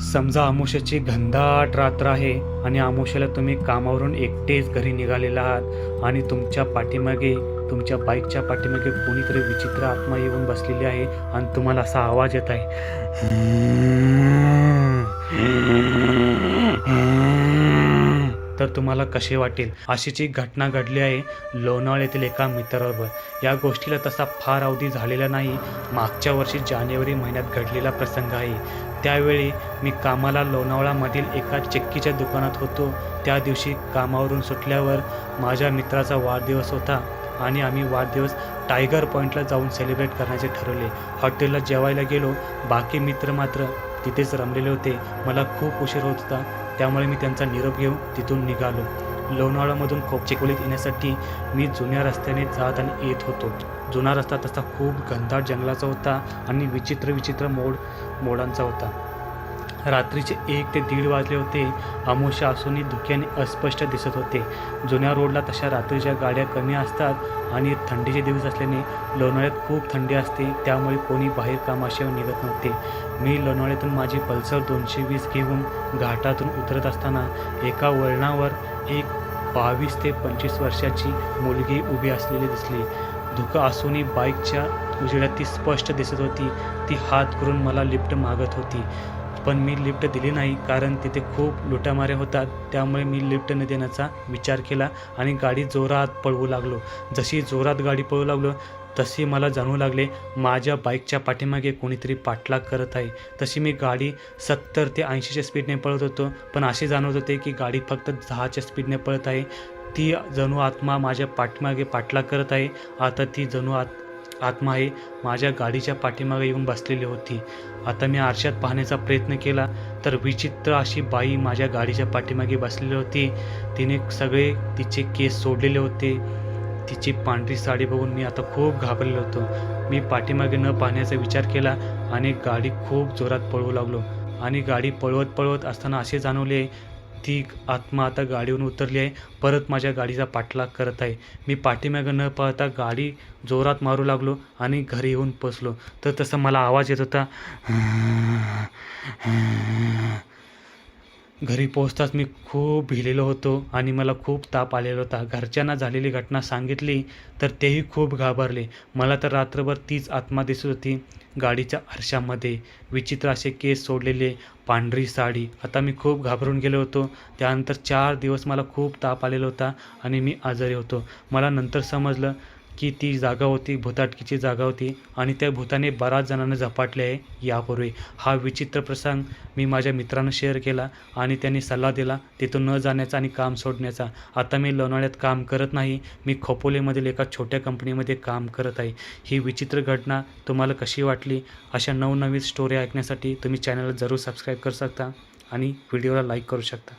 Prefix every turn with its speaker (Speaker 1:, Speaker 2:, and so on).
Speaker 1: समजा आमुष्याची घनदाट रात्र आहे आणि आमुष्याला तुम्ही कामावरून एकटेच घरी निघालेला आहात आणि तुमच्या पाठीमागे तुमच्या बाईकच्या पाठीमागे कोणीतरी विचित्र आत्मा येऊन बसलेली आहे आणि तुम्हाला असा आवाज येत आहे. तर तुम्हाला कसे वाटेल? अशीच एक घटना घडली आहे लोणावळ येथील एका मित्राबरोबर. या गोष्टीला तसा फार अवधी झालेला नाही. मागच्या वर्षी जानेवारी महिन्यात घडलेला प्रसंग आहे. त्यावेळी मी कामाला लोणावळामधील एका चक्कीच्या दुकानात होतो. त्या दिवशी कामावरून सुटल्यावर माझ्या मित्राचा वाढदिवस होता आणि आम्ही वाढदिवस टायगर पॉईंटला जाऊन सेलिब्रेट करण्याचे ठरवले. हॉटेलला जेवायला गेलो. बाकी मित्र मात्र तिथेच रमलेले होते. मला खूप उशीर होत होता. त्यामुळे मी त्यांचा निरोप घेऊन तिथून निघालो. लोणावळामधून खोपचे खोलीत येण्यासाठी मी जुन्या रस्त्याने जात आणि येत होतो. जुना रस्ता तसा खूप घनदाट जंगलाचा होता आणि विचित्र विचित्र मोड मोडांचा होता. रात्रीचे एक ते दीड वाजले होते. अमोशा असूनही धुक्याने अस्पष्ट दिसत होते. जुन्या रोडला तशा रात्रीच्या गाड्या कमी असतात आणि थंडीचे दिवस असल्याने लोणावळ्यात खूप थंडी असते. त्यामुळे कोणी बाहेर कामाशिवाय निघत नव्हते. मी लोणावळ्यातून माझी पल्सर दोनशे वीस घेऊन घाटातून उतरत असताना एका वळणावर एक बावीस ते पंचवीस वर्षाची मुलगी उभी असलेली दिसली. धुकं असूनही बाईकच्या उजेडात ती स्पष्ट दिसत होती. ती हात करून मला लिफ्ट मागत होती. पण मी लिफ्ट दिली नाही कारण तिथे खूप लुटामाऱ्या होतात. त्यामुळे मी लिफ्ट न देण्याचा विचार केला आणि गाडी जोरात पळवू लागलो. जशी जोरात गाडी पळवू लागलो तशी मला जाणवू लागले माझ्या बाईकच्या पाठीमागे कोणीतरी पाठलाग करत आहे. तशी मी गाडी सत्तर ते ऐंशीच्या स्पीडने पळत होतो पण असे जाणवत होते की गाडी फक्त दहाच्या स्पीडने पळत आहे. ती जणू आत्मा माझ्या पाठीमागे पाठलाग करत आहे. आता ती जणू आत आत्मा आहे माझ्या गाडीच्या पाठीमागे येऊन बसलेली होती. आता मी आरशात पाहण्याचा प्रयत्न केला तर विचित्र अशी बाई माझ्या गाडीच्या पाठीमागे बसलेली होती. तिने सगळे तिचे केस सोडलेले होते. तिची पांढरी साडी बघून मी आता खूप घाबरलेलो होतो. मी पाठीमागे न पाहण्याचा विचार केला आणि गाडी खूप जोरात पळवू लागलो. आणि गाडी पळवत पळवत असताना असे जाणवले ती आत्मा आता गाडीवरून उतरली आहे. परत माझ्या गाडीचा पाठलाग करत आहे. मी पाठीमागं न पाहता गाडी जोरात मारू लागलो आणि घरी येऊन बसलो. तर तसं मला आवाज येत होता. घरी पोचताच मी खूप भिलेलो होतो आणि मला खूप ताप आलेला होता. घरच्यांना झालेली घटना सांगितली तर तेही खूप घाबरले. मला तर रात्रभर तीच आत्मा दिसत होती गाडीच्या आरशामध्ये. विचित्र असे केस सोडलेले पांढरी साडी. आता मी खूप घाबरून गेलो होतो. त्यानंतर चार दिवस मला खूप ताप आलेला होता आणि मी आजारी होतो. मला नंतर समजलं की ती जागा होती भूताटकीची जागा होती आणि त्या भूताने बऱ्याच जणांना झपाटले आहे यापूर्वी. हा विचित्र प्रसंग मी माझ्या मित्रानं शेअर केला आणि त्यांनी सल्ला दिला तिथून न जाण्याचा आणि काम सोडण्याचा. आता मी लोणाळ्यात काम करत नाही मी खोपोलीमधील एका छोट्या कंपनीमध्ये काम करत आहे. ही विचित्र घटना तुम्हाला कशी वाटली? अशा नवनवीन स्टोरी ऐकण्यासाठी तुम्ही चॅनलला जरूर सबस्क्राईब करू शकता आणि व्हिडिओला लाईक करू शकता.